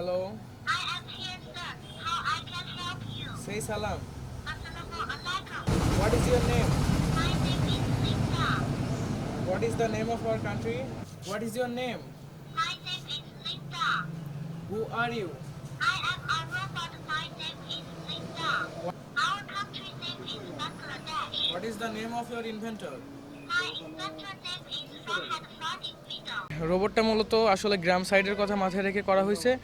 Hello. I am here, sir. How I can help you? Say salam. Assalamualaikum. What is your name? My name is Linda. What is the name of our country? What is your name? My name is Linda. Who are you? I am a robot. My name is Linda. Our country name is Bangladesh. What is the name of your inventor? My inventor name is Fahad Floating Widow. রোবটটা মূলত আসলে গ্রাম সাইডের কথা মাথায় রেখে করা হয়েছে।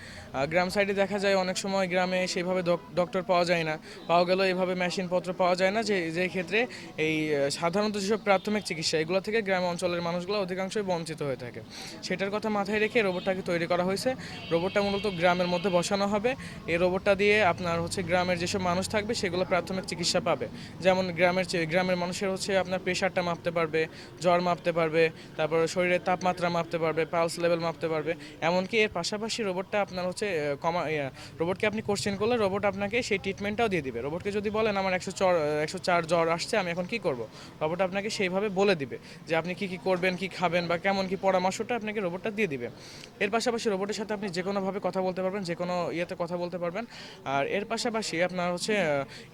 গ্রাম সাইডে দেখা যায় অনেক সময় গ্রামে সেইভাবে ডক- ডক্টর পাওয়া যায় না। পাওয়া গেলেও এভাবে মেশিনপত্র পাওয়া যায় না যে যে ক্ষেত্রে এই সাধারণত যেসব প্রাথমিক চিকিৎসা, এগুলো থেকে গ্রাম অঞ্চলের মানুষগুলো অধিকাংশই বঞ্চিত হয়ে থাকে। সেটার কথা মাথায় রেখে রোবটটাকে তৈরি করা হয়েছে। রোবটটা মূলত গ্রামের মধ্যে বসানো হবে। এই রোবটটা দিয়ে আপনার হচ্ছে গ্রামের যেসব মানুষ থাকবে, সেগুলো প্রাথমিক চিকিৎসা পাবে। যেমন গ্রামের গ্রামের মানুষের হচ্ছে আপনার প্রেশারটা মাপতে পারবে, জ্বর মাপতে পারবে তারপর শরীরের তাপমাত্রা মাপতে পারবে পালস লেভেল মাপতে পারবে। এমনকি এর পাশাপাশি রোবটটা আপনার হচ্ছে কমা রোবটকে আপনি কোশ্চেন করলে রোবট আপনাকে সেই ট্রিটমেন্টটাও দিয়ে দিবে। রোবটকে যদি বলেন, আমার একশো চর, একশো চার জ্বর আসছে, আমি এখন কি করব? রোবট আপনাকে সেইভাবে বলে দিবে যে, আপনি কি কি করবেন, কি খাবেন বা কেমন, কি পরামর্শটা আপনাকে রোবটটা দিয়ে দিবে। এর পাশাপাশি রোবটের সাথে আপনি যে কোনোভাবে কথা বলতে পারবেন যে কোনো ইয়েতে কথা বলতে পারবেন। আর এর পাশাপাশি আপনার হচ্ছে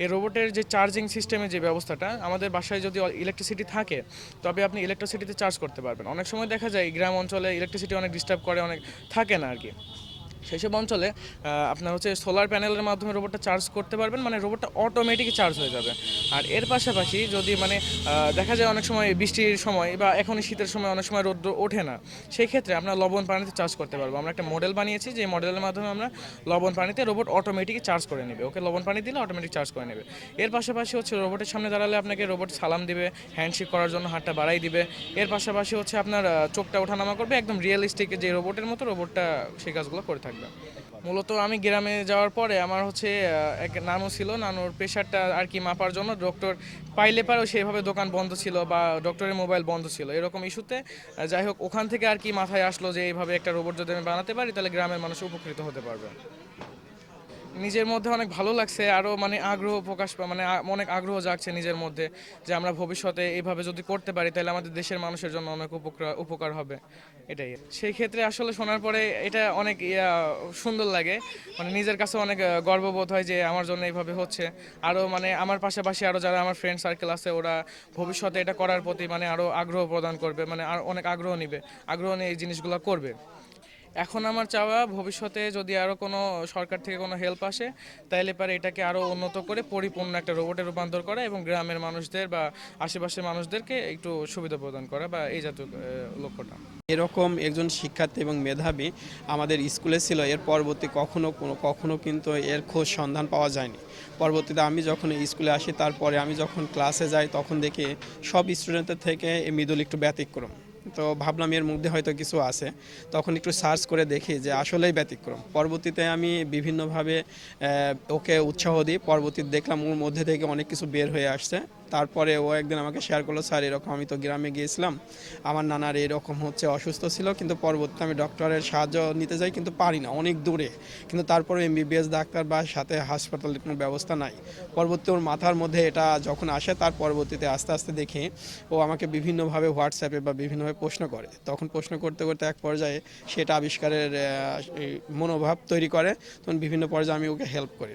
এই রোবটের যে চার্জিং সিস্টেমের যে ব্যবস্থাটা, আমাদের বাসায় যদি ইলেকট্রিসিটি থাকে, তবে আপনি ইলেকট্রিসিটিতে চার্জ করতে পারবেন। অনেক সময় দেখা যায় গ্রাম অঞ্চলে ইলেকট্রিসিটি অনেক ডিস্টার্ব করে, অনেক থাকে না আর কি সেসব অঞ্চলে আপনার হচ্ছে সোলার প্যানেলের মাধ্যমে রোবটটা চার্জ করতে পারবেন মানে রোবটটা অটোমেটিক চার্জ হয়ে যাবে। আর এর পাশাপাশি যদি মানে দেখা যায় অনেক সময় বৃষ্টির সময় বা এখন শীতের সময় অনেক সময় রোদ্র ওঠে না সেই ক্ষেত্রে আমরা লবণ পানিতে চার্জ করতে পারব। আমরা একটা মডেল বানিয়েছি, যে মডেলের মাধ্যমে আমরা লবণ পানিতে রোবট অটোমেটিক চার্জ করে নেবে। ওকে লবণ পানি দিলে অটোমেটিক চার্জ করে নেবে। এর পাশাপাশি হচ্ছে রোবটের সামনে দাঁড়ালে আপনাকে রোবট সালাম দিবে হ্যান্ডশেক করার জন্য হাতটা বাড়াই দিবে। এর পাশাপাশি হচ্ছে আপনার চোখটা ওঠানামা করবে, একদম রিয়েলিস্টিক যে রোবটের মতো রোবটটা সেই কাজগুলো করে থাকবে মূলত আমি গ্রামে যাওয়ার পরে আমার হচ্ছে এক নানু ছিল, নানুর প্রেশারটা আর কি মাপার জন্য ডক্টর পাইলে পারেও সেভাবে দোকান বন্ধ ছিল বা ডক্টরের মোবাইল বন্ধ ছিল, এরকম ইস্যুতে। যাই হোক, ওখান থেকে আর কি মাথায় আসলো যে এইভাবে একটা রোবট যদি আমি বানাতে পারি, তাহলে গ্রামের মানুষ উপকৃত হতে পারবে। নিজের মধ্যে অনেক ভালো লাগছে আরও মানে আগ্রহ প্রকাশ মানে অনেক আগ্রহ জাগছে নিজের মধ্যে যে আমরা ভবিষ্যতে এইভাবে যদি করতে পারি তাহলে আমাদের দেশের মানুষের জন্য অনেক উপকার উপকার হবে। এটাই। সেই ক্ষেত্রে আসলে শোনার পরে এটা অনেক সুন্দর লাগে। মানে নিজের কাছে অনেক গর্ববোধ হয় যে আমার জন্য এইভাবে হচ্ছে। আরও মানে আমার পাশাপাশি আরও যারা আমার ফ্রেন্ড সার্কেল আছে, ওরা ভবিষ্যতে এটা করার প্রতি মানে আরও আগ্রহ প্রদান করবে মানে আর অনেক আগ্রহ নিবে, আগ্রহ নিয়ে এই জিনিসগুলো করবে। এখন আমার চাওয়া ভবিষ্যতে যদি আরও কোনো সরকার থেকে কোনো হেল্প আসে, তাইলে পারে এটাকে আরও উন্নত করে পরিপূর্ণ একটা রোবটে রূপান্তর করা এবং গ্রামের মানুষদের বা আশেপাশের মানুষদেরকে একটু সুবিধা প্রদান করা বা এই জাতীয় লক্ষ্যটা। এরকম একজন শিক্ষার্থী এবং মেধাবী আমাদের স্কুলে ছিল, এর পরবর্তী কখনো কোনো, কখনো কিন্তু এর খোঁজ সন্ধান পাওয়া যায়নি। পরবর্তীতে আমি যখন স্কুলে আসি, তারপরে আমি যখন ক্লাসে যাই, তখন দেখি সব স্টুডেন্টের থেকে মৃদুল একটু ব্যতিক্রম। তো ভাবলাম এর মধ্যে হয়তো কিছু আছে। তখন একটু সার্চ করে দেখি যে আসলেই ব্যতিক্রম। পরবর্তীতে আমি বিভিন্নভাবে ওকে উৎসাহ দিই। পরবর্তীতে দেখলাম ওর মধ্যে থেকে অনেক কিছু বের হয়ে আসছে। তারপরে ও একদিন আমাকে শেয়ার করল, স্যার, এরকম আমি তো গ্রামে গিয়েছিলাম। আমার নানার এরকম হচ্ছে অসুস্থ ছিল, কিন্তু পরবর্তীতে আমি ডক্টরের সাহায্য নিতে যাই, কিন্তু পারি না, অনেক দূরে। কিন্তু তারপরে এমবিবিএস ডাক্তার বা সাথে হাসপাতালের কোনো ব্যবস্থা নাই। পরবর্তী ওর মাথার মধ্যে এটা যখন আসে, তার পরবর্তীতে আস্তে আস্তে দেখে ও আমাকে বিভিন্নভাবে হোয়াটসঅ্যাপে বা বিভিন্নভাবে প্রশ্ন করে। তখন প্রশ্ন করতে করতে এক পর্যায়ে সেটা আবিষ্কারের মনোভাব তৈরি করে, তখন বিভিন্ন পর্যায়ে আমি ওকে হেল্প করি।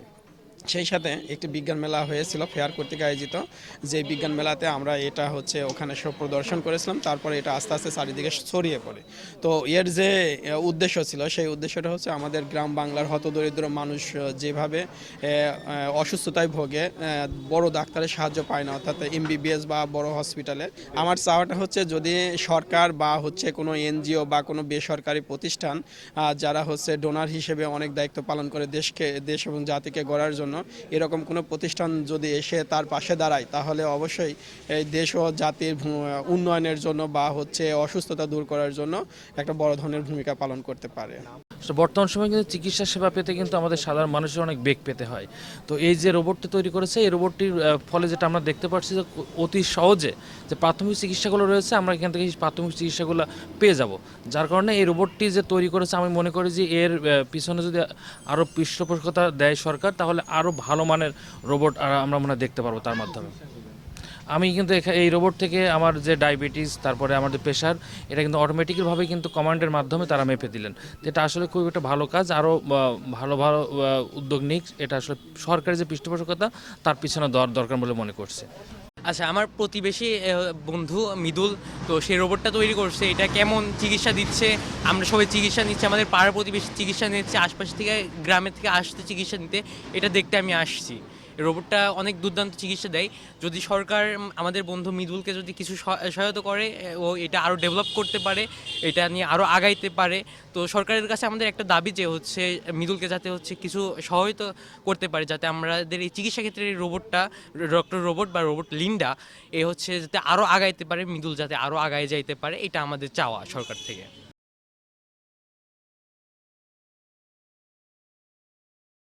সেই সাথে একটি বিজ্ঞান মেলা হয়েছিল, ফেয়ার কর্তৃক আয়োজিত। যে বিজ্ঞান মেলাতে আমরা এটা হচ্ছে ওখানে সব প্রদর্শন করেছিলাম, তারপরে এটা আস্তে আস্তে চারিদিকে ছড়িয়ে পড়ে। তো এর যে উদ্দেশ্য ছিল, সেই উদ্দেশ্যটা হচ্ছে আমাদের গ্রাম বাংলার হতদরিদ্র মানুষ যেভাবে অসুস্থতায় ভোগে বড় ডাক্তারের সাহায্য পায় না, অর্থাৎ এমবিবিএস বা বড় হসপিটালে আমার চাওয়াটা হচ্ছে যদি সরকার বা হচ্ছে কোনো এনজিও বা কোনো বেসরকারি প্রতিষ্ঠান যারা হচ্ছে ডোনার হিসেবে অনেক দায়িত্ব পালন করে দেশকে, দেশ এবং জাতিকে গড়ার জন্য এরকম কোনো প্রতিষ্ঠান যদি এসে তার পাশে দাঁড়ায়, তাহলে অবশ্যই এই দেশ ও জাতির উন্নয়নের জন্য বা হচ্ছে অসুস্থতা দূর করার জন্য একটা বড় ধরনের ভূমিকা পালন করতে পারে। বর্তমান সময়ে কিন্তু চিকিৎসা সেবা পেতে কিন্তু আমাদের সাধারণ মানুষের অনেক বেগ পেতে হয়। তো এই যে রোবটটি তৈরি করেছে, এই রোবটটির ফলে যেটা আমরা দেখতে পাচ্ছি যে অতি সহজে যে প্রাথমিক চিকিৎসাগুলো রয়েছে, আমরা এখান থেকে প্রাথমিক চিকিৎসাগুলো পেয়ে যাব। যার কারণে এই রোবটটি যে তৈরি করেছে, আমি মনে করি যে এর পিছনে যদি আরও পৃষ্ঠপোষকতা দেয় সরকার, তাহলে আরও ভালো মানের রোবট আমরা মনে দেখতে পারব তার মাধ্যমে। আমি কিন্তু এই রোবট থেকে আমার যে ডায়াবেটিস তারপরে আমার যে প্রেশার এটা কিন্তু অটোমেটিক্যালভাবে কিন্তু কমান্ডের মাধ্যমে তারা মেপে দিলেন। এটা আসলে খুব একটা ভালো কাজ আরও ভালো ভালো উদ্যোগ নিক। এটা আসলে সরকারের যে পৃষ্ঠপোষকতা, তার পিছনে দরকার বলে মনে করছে। আচ্ছা আমার প্রতিবেশী বন্ধু মৃদুল, তো সেই রোবটটা তৈরি করছে। এটা কেমন চিকিৎসা দিচ্ছে? আমরা সবাই চিকিৎসা নিচ্ছি, আমাদের পাড়া প্রতিবেশী চিকিৎসা নিচ্ছে, আশপাশ থেকে, গ্রামের থেকে আসতে চিকিৎসা নিতে। এটা দেখতে আমি আসছি। রোবটটা অনেক দুর্দান্ত চিকিৎসা দেয়। যদি সরকার আমাদের বন্ধু মিদুলকে যদি কিছু সহ- সহায়তা করে, ও এটা আরও ডেভেলপ করতে পারে, এটা নিয়ে আরও আগাইতে পারে, তো সরকারের কাছে আমাদের একটা দাবি যে হচ্ছে, মিদুলকে যাতে হচ্ছে কিছু সহায়তা করতে পারে, যাতে আমাদের এই চিকিৎসা ক্ষেত্রে এই রোবটটা ডক্টর রোবট বা রোবট লিন্ডা, এ হচ্ছে যাতে আরও আগাইতে পারে, মিদুল যাতে আরও আগায় যাইতে পারে, এটা আমাদের চাওয়া সরকার থেকে।